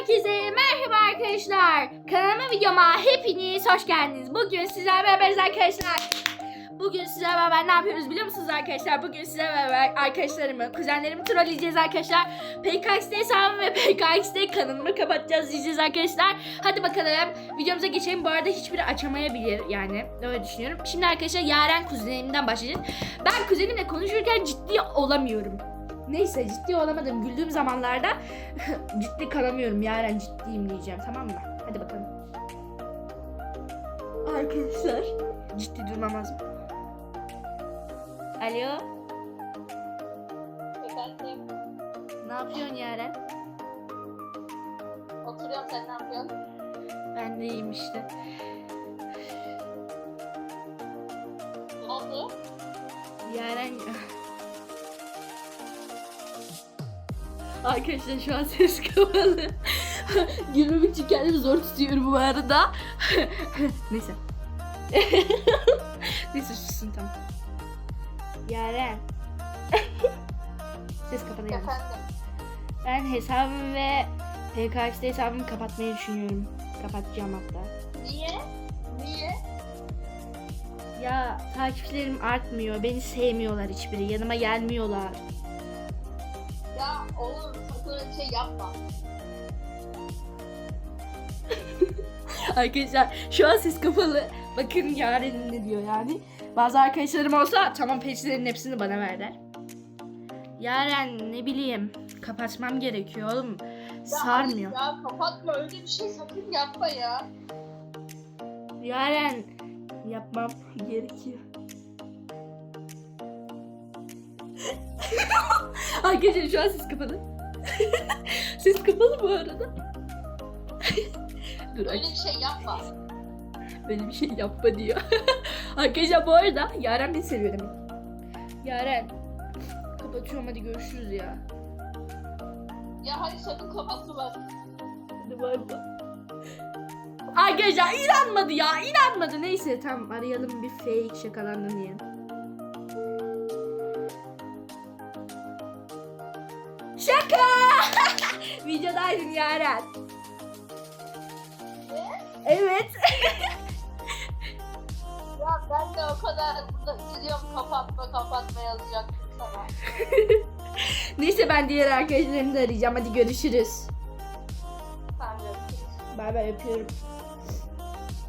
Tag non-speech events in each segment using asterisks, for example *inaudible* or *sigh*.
Herkese merhaba arkadaşlar. Kanalıma videoma hepiniz hoş geldiniz. Bugün sizlerle beraberiz arkadaşlar. Bugün sizlerle beraber ne yapıyoruz biliyor musunuz arkadaşlar? Bugün sizlerle beraber arkadaşlarımı, kuzenlerimi trolleyeceğiz arkadaşlar. PKX'de hesabımı ve PKX'de kanalımı kapatacağız diyeceğiz arkadaşlar. Hadi bakalım videomuza geçelim. Bu arada hiçbiri açamayabilir yani öyle düşünüyorum. Şimdi arkadaşlar Yaren kuzenimden başlayacağız. Ben kuzenimle konuşurken ciddi olamıyorum. Neyse ciddi olamadım. Güldüğüm zamanlarda *laughs* ciddi kalamıyorum. Yaren ciddiyim diyeceğim tamam mı? Hadi bakalım. Arkadaşlar ciddi durmam lazım. Alo Efendim, ne yapıyorsun Yaren? oturuyorum sen ne yapıyorsun? Ben de iyiyim işte. Ne oldu? Yaren Arkadaşlar şu an ses kapalı. *laughs* Gülmem için kendimi zor tutuyorum bu arada. *laughs* Neyse. *laughs* Neyse sussun tamam. Yaren. ses kapalı yalnız. Ben hesabımı ve PKX'de hesabımı kapatmayı düşünüyorum. Kapatacağım hatta. niye? Niye? Ya takipçilerim artmıyor. Beni sevmiyorlar hiçbiri. Yanıma gelmiyorlar. Oğlum sakın öyle bir şey yapma. *laughs* Arkadaşlar şu an ses kapalı. Bakın Yaren'in ne diyor yani. Bazı arkadaşlarım olsa tamam peçlerin hepsini bana verler. Yaren ne bileyim kapatmam gerekiyor oğlum. Ya Sarmıyor. Ya kapatma öyle bir şey sakın yapma ya. Yaren yapmam gerekiyor. *laughs* Arkadaşlar şu an ses kapalı. *laughs* ses kapalı bu arada. Dur aç. Öyle bir şey yapma. Böyle bir şey yapma diyor. *laughs* Arkadaşlar bu arada Yaren beni seviyor demek. Yaren kapatıyorum hadi görüşürüz ya. Ya hadi sakın kapatma bak. Hadi bay bay. Arkadaşlar inanmadı ya inanmadı. Neyse tamam arayalım bir fake şakalandım diyelim. Şaka! *laughs* Videodaydın Yaren. Evet. *laughs* Ya ben de o kadar üzülüyorum kapatma kapatma yazacaktım sana. *laughs* Neyse ben diğer arkadaşlarını da arayacağım. Hadi görüşürüz. Sen görüşürüz. Bay bay öpüyorum.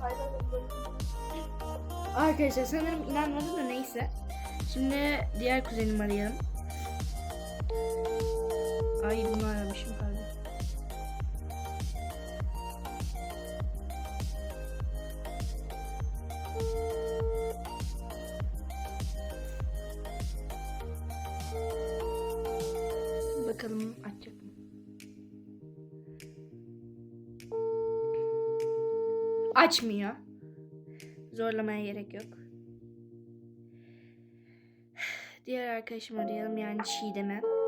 Bay bay. Arkadaşlar sanırım inanmadı da neyse. Şimdi diğer kuzenimi arayalım. Ay bunu aramışım pardon. Bakalım açacak mı? Açmıyor. Zorlamaya gerek yok. Diğer arkadaşımı arayalım yani Çiğdem'e.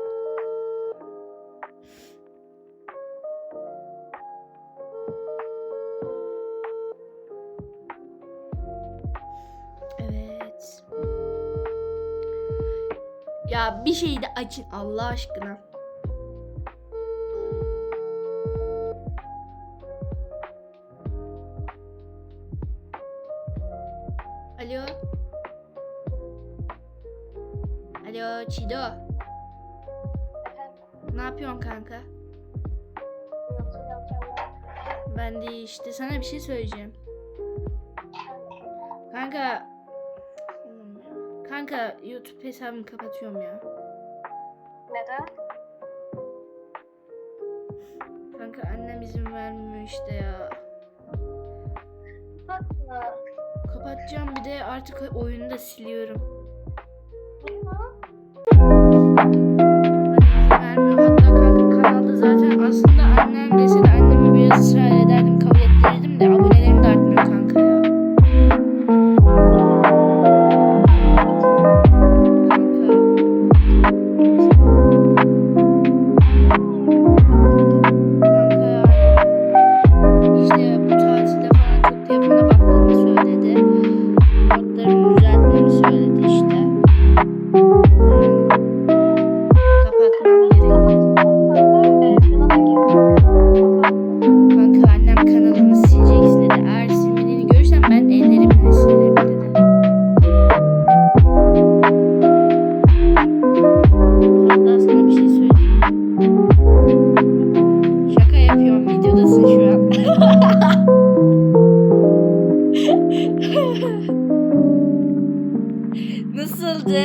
Ya bir şeyi de açın Allah aşkına. Alo. Alo Çido. Ne yapıyorsun kanka? Ben de işte sana bir şey söyleyeceğim. Kanka Kanka YouTube hesabımı kapatıyorum ya. Neden? Kanka annem izin vermiyor işte ya. Kapatma. Kapatacağım bir de artık oyunu da siliyorum. Vermiyor. Hatta kanka kanalda zaten aslında annem dese de annemi biraz ısrar Nasıldı?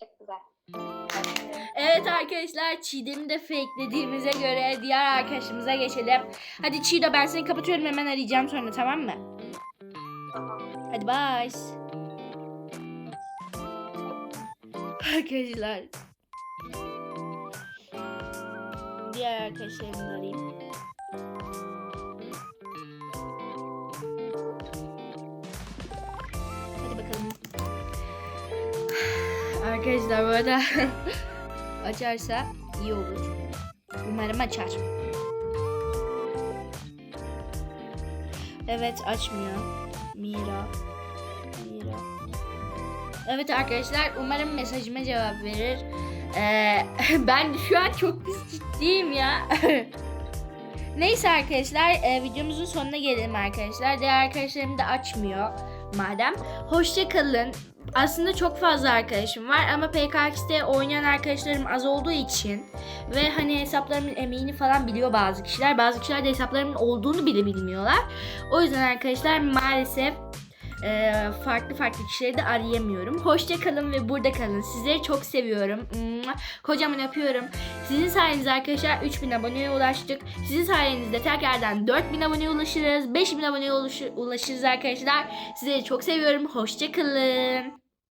Çok güzel. Evet arkadaşlar Çiğdem'i de fakelediğimize göre diğer arkadaşımıza geçelim. Hadi Çiğdem ben seni kapatıyorum hemen arayacağım sonra tamam mı? Tamam. Hadi bye. Arkadaşlar. Diğer arkadaşlarımı arayayım. Arkadaşlar bu arada *laughs* açarsa iyi olur. Umarım açar. Evet açmıyor. Mira. Mira. Evet arkadaşlar umarım mesajıma cevap verir. Ee, *laughs* ben şu an çok ciddiyim ya. *laughs* Neyse arkadaşlar e, videomuzun sonuna gelelim arkadaşlar. Diğer arkadaşlarım da açmıyor madem. Hoşça kalın. Aslında çok fazla arkadaşım var ama PKX'de oynayan arkadaşlarım az olduğu için ve hani hesaplarımın emeğini falan biliyor bazı kişiler. Bazı kişiler de hesaplarımın olduğunu bile bilmiyorlar. O yüzden arkadaşlar maalesef e, farklı farklı kişileri de arayamıyorum. Hoşça kalın ve burada kalın. Sizleri çok seviyorum. Kocaman öpüyorum. Sizin sayenizde arkadaşlar 3000 aboneye ulaştık. Sizin sayenizde tekrardan 4000 aboneye ulaşırız. 5000 aboneye ulaşır- ulaşırız arkadaşlar. Sizleri çok seviyorum. Hoşça kalın.